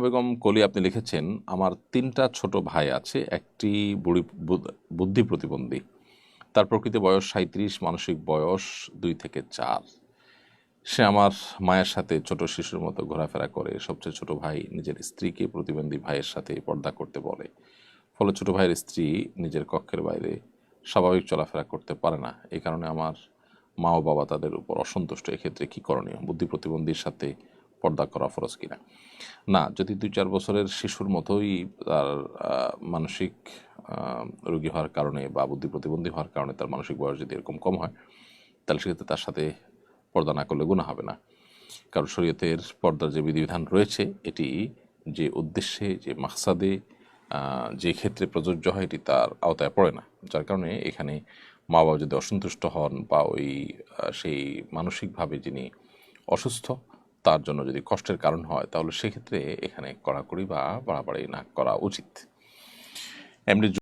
বেগম কলি আপনি লিখেছেন, আমার তিনটা ছোট ভাই আছে, একটি বুড়ি বুদ- বুদ্ধি প্রতিবন্ধী। তার প্রকৃত বয়স সাঁত্রিশ মানসিক বয়স দুই থেকে চার। সে আমার মায়ের সাথে ছোট শিশুর মতো ঘোরাফেরা করে, সবচেয়ে ছোট ভাই নিজের স্ত্রীকে প্রতিবন্ধী ভাইয়ের সাথে পর্দা করতে বলে। ফলে ছোট ভাইয়ের স্ত্রী নিজের কক্ষের বাইরে স্বাভাবিক চলাফেরা করতে পারে না। এই কারণে আমার মা ও বাবা তাদের উপর অসন্তুষ্ট। এক্ষেত্রে কী করণীয়? বুদ্ধি প্রতিবন্ধীর সাথে পর্দা করা ফরজ কিনা। না, যদি দুই চার বছরের শিশুর মতোই তার মানসিক রোগী হওয়ার কারণে বা বুদ্ধি প্রতিবন্ধী হওয়ার কারণে তার মানসিক বয়স যদি এরকম কম হয়, তাহলে সেক্ষেত্রে তার সাথে পর্দা না করলে গুণা হবে না। কারণ শরীয়তের পর্দার যে বিধিবিধান রয়েছে, এটি যে উদ্দেশ্যে, যে মাকসাদে যে ক্ষেত্রে প্রযোজ্য হয়, এটি তার আওতায় পড়ে না। যার কারণে এখানে মা বাবা যদি অসন্তুষ্ট হন বা ওই সেই মানসিকভাবে যিনি অসুস্থ তার জন্য যদি কষ্টের কারণ হয়, তাহলে সেক্ষেত্রে এখানে কড়াকড়ি বা বাড়াবাড়ি না করা উচিত। এমনি